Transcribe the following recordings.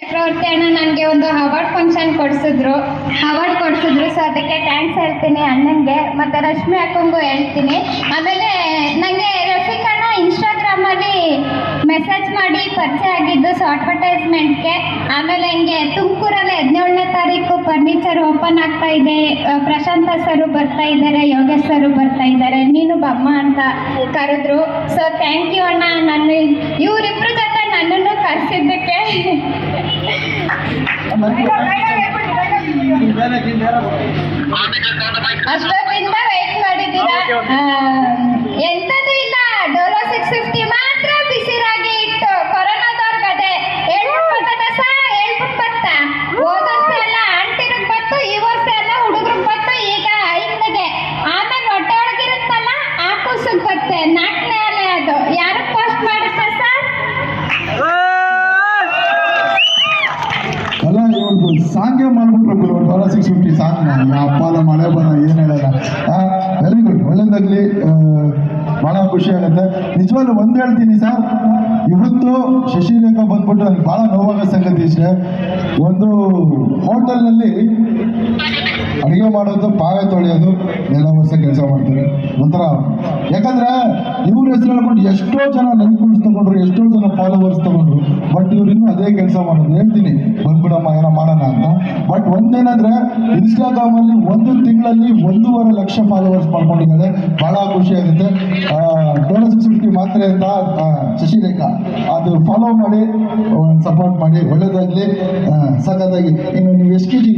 ಚಕ್ರವರ್ತಿ ಅಣ್ಣ ನನಗೆ ಒಂದು ಅವಾರ್ಡ್ ಫಂಕ್ಷನ್ ಕೊಡಿಸಿದ್ರು. ಅವಾರ್ಡ್ ಕೊಡಿಸಿದ್ರು ಸೊ ಅದಕ್ಕೆ ಥ್ಯಾಂಕ್ಸ್ ಹೇಳ್ತೀನಿ ಅಣ್ಣನಿಗೆ. ಮತ್ತು ರಶ್ಮಿ ಅಕ್ಕಂಗೂ ಹೇಳ್ತೀನಿ. ಆಮೇಲೆ ನನಗೆ ರಫೀಕ್ ಅಣ್ಣ ಇನ್ಸ್ಟಾಗ್ರಾಮಲ್ಲಿ ಮೆಸೇಜ್ ಮಾಡಿ ಪರಿಚಯ ಆಗಿದ್ದು ಸೊ ಅಡ್ವರ್ಟೈಸ್ಮೆಂಟ್ಗೆ ಆಮೇಲೆ ಹಿಂಗೆ ತುಮಕೂರಲ್ಲಿ ಹದಿನೇಳನೇ ತಾರೀಕು ಫರ್ನಿಚರ್ ಓಪನ್ ಆಗ್ತಾ ಇದೆ. ಪ್ರಶಾಂತ ಸರು ಬರ್ತಾ ಇದ್ದಾರೆ ಯೋಗೇಶ್ ಸರು ಬರ್ತಾ ಇದ್ದಾರೆ ನೀನು ಬಮ್ಮ ಅಂತ ಕರೆದ್ರು. ಸೊ ಥ್ಯಾಂಕ್ ಯು ಅಣ್ಣ ನಾನು ಇವರಿಬ್ಬರ ಜೊತೆ ನನ್ನನ್ನು ಕರೆಸಿದ್ದಕ್ಕೆ. ಅಷ್ಟೊತ್ತಿಂದ ಸಾಂಗೇ ಮಾಡ್ಬಿಟ್ರು ವಾರ ಸಿಕ್ಸ್ ಫಿಫ್ಟಿ ಸಾಂಗ್ ಅಪ್ಪಾಲ ಮಳೆ ಬರ ಏನು ಹೇಳಲ್ಲ. ವೆರಿ ಗುಡ್ ಒಳ್ಳೇದಾಗ್ಲಿ ಆ, ಬಹಳ ಖುಷಿ ಆಗುತ್ತೆ. ನಿಜವಾಗ್ಲೂ ಒಂದು ಹೇಳ್ತೀನಿ ಸರ್ ಇವತ್ತು ಶಶಿರೇಖಾ ಬಂದ್ಬಿಟ್ಟು ನನಗೆ ಬಹಳ ನೋವಾಗೋ ಸಂಗತಿ ಇಷ್ಟೇ. ಒಂದು ಹೋಟೆಲ್ನಲ್ಲಿ ಅಡುಗೆ ಮಾಡೋದು ಪಾವೆ ತೊಳೆಯೋದು ನೆಲ ವರ್ಷ ಕೆಲಸ ಮಾಡ್ತಾರೆ. ಒಂಥರ, ಯಾಕಂದ್ರೆ ಇವ್ರ ಹೆಸರು ಹೇಳ್ಕೊಂಡು ಎಷ್ಟೋ ಜನ ನೆನ್ಪುಲ್ಸ್ ತಗೊಂಡ್ರು, ಎಷ್ಟೋ ಜನ ಫಾಲೋವರ್ಸ್ ತಗೊಂಡ್ರು ಬಟ್ ಇವ್ರು ಅದೇ ಕೆಲಸ ಮಾಡೋದು. ಹೇಳ್ತೀನಿ, ಬಂದ್ಬಿಡಮ್ಮ, ಏನೋ ಮಾಡೋಣ ಅಂತ. ಬಟ್ ಒಂದೇನಂದ್ರೆ, ಇನ್ಸ್ಟಾಗ್ರಾಮಲ್ಲಿ ಒಂದು ತಿಂಗಳಲ್ಲಿ ಒಂದೂವರೆ ಲಕ್ಷ ಫಾಲೋವರ್ಸ್ ಮಾಡ್ಕೊಂಡಿದ್ದಾರೆ. ಬಹಳ ಖುಷಿ ಆಗುತ್ತೆ. ಫಿಫ್ಟಿ ಮಾತ್ರೆ ಅಂತ ಶಶಿರೇಖಾ. ಅದು ಫಾಲೋ ಮಾಡಿ ಸಪೋರ್ಟ್ ಮಾಡಿ, ಒಳ್ಳೇದಾಗ್ಲಿ. ಸಖತ್ತಾಗಿ. ಇನ್ನು ನೀವು ಎಷ್ಟು ಕೆ ಜಿ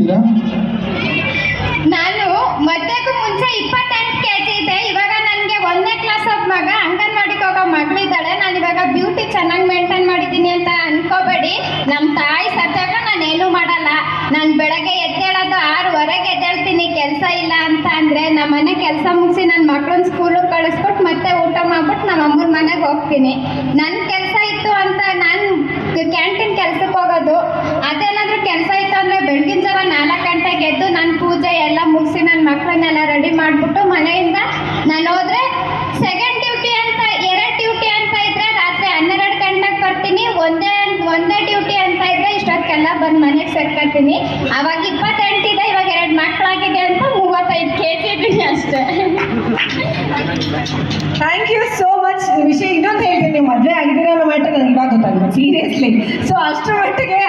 ನಾನು ಮದ್ವೆಗೂ ಮುಂಚೆ ಇಪ್ಪತ್ತೆಂಟು ಕೆ ಜಿ ಇದೆ. ಇವಾಗ ನನಗೆ ಒಂದನೇ ಕ್ಲಾಸ್ ಒಬ್ಬ ಮಗ ಅಂಗನವಾಡಿಗೆ ಹೋಗೋ ಮಗಳಿದ್ದಾಳೆ ನಾನು ಇವಾಗ ಬ್ಯೂಟಿ ಚೆನ್ನಾಗಿ ಮೇಂಟೈನ್ ಮಾಡಿದ್ದೀನಿ ಅಂತ ಅನ್ಕೋಬೇಡಿ. ನಮ್ಮ ತಾಯಿ ಸತ್ತಾಗ ನಾನು ಏನೂ ಮಾಡಲ್ಲ. ನಾನು ಬೆಳಗ್ಗೆ ಎದ್ದೇಳೋದು ಆರೂವರೆಗೆ ಎದ್ದೇಳ್ತೀನಿ. ಕೆಲಸ ಇಲ್ಲ ಅಂತ ಅಂದರೆ ನಮ್ಮ ಮನೆ ಕೆಲಸ ಮುಗಿಸಿ ನನ್ನ ಮಕ್ಕಳನ್ನ ಸ್ಕೂಲಿಗೆ ಕಳಿಸ್ಬಿಟ್ಟು ಮತ್ತೆ ಊಟ ಮಾಡ್ಬಿಟ್ಟು ನಮ್ಮ ಅಮ್ಮನ ಮನೆಗೆ ಹೋಗ್ತೀನಿ. ನನ್ನ ಕೆಲಸ ಇತ್ತು ಅಂತ ನಾನು ಕ್ಯಾಂಟೀನ್ ಕೆಲಸಕ್ಕೆ ಹೋಗೋದು. ಅದೇನಾದರೂ ಕೆಲಸ ಇತ್ತು ಅಂದರೆ ಬೆಳಗಿನ ಜಾವ ನಾಲ್ಕು ಗಂಟೆಗೆ ಎದ್ದು ನನ್ನ ಪೂಜೆ ಎಲ್ಲ ಮುಗಿಸಿ ನನ್ನ ಮಕ್ಕಳನ್ನೆಲ್ಲ ರೆಡಿ ಮನೆಯಿಂದ ನಾನು ಹೋದ್ರೆ ಸೆಕೆಂಡ್ ಡ್ಯೂಟಿ ಅಂತ, ಎರಡು ಡ್ಯೂಟಿ ಅಂತ ಇದ್ರೆ ರಾತ್ರಿ ಹನ್ನೆರಡು ಗಂಟೆಗೆ ಬರ್ತೀನಿ. ಒಂದೇ ಒಂದೇ ಡ್ಯೂಟಿ ಅಂತ ಇದ್ರೆ ಇಷ್ಟೊತ್ತಿಗೆಲ್ಲ ಬಂದು ಮನೆಗೆ ಸೇರ್ಕೊತೀನಿ ಅವಾಗ ಇಪ್ಪತ್ತೆಂಟಿದೆ ಇವಾಗ ಎರಡು ಮಕ್ಕಳಾಗಿದೆ ಅಂತ ಮೂವತ್ತೈದು ಕೆ ಜಿ ಇದ್ದೀನಿ ಅಷ್ಟೇ. ಥ್ಯಾಂಕ್ ಯು ಸೋ ಮಚ್ ವಿಷಯ ಇನ್ನೊಂದು ಹೇಳ್ತೀನಿ. ನೀವು ಮದುವೆ ಆಗಿದ್ದೀರ ಅನ್ನೋ ಮ್ಯಾಟ್ರ್ ನನಗೆ ಇವಾಗ ಗೊತ್ತಾಗಿದೆ ಸೀರಿಯಸ್ಲಿ ಸೊ ಅಷ್ಟರ ಮಟ್ಟಿಗೆ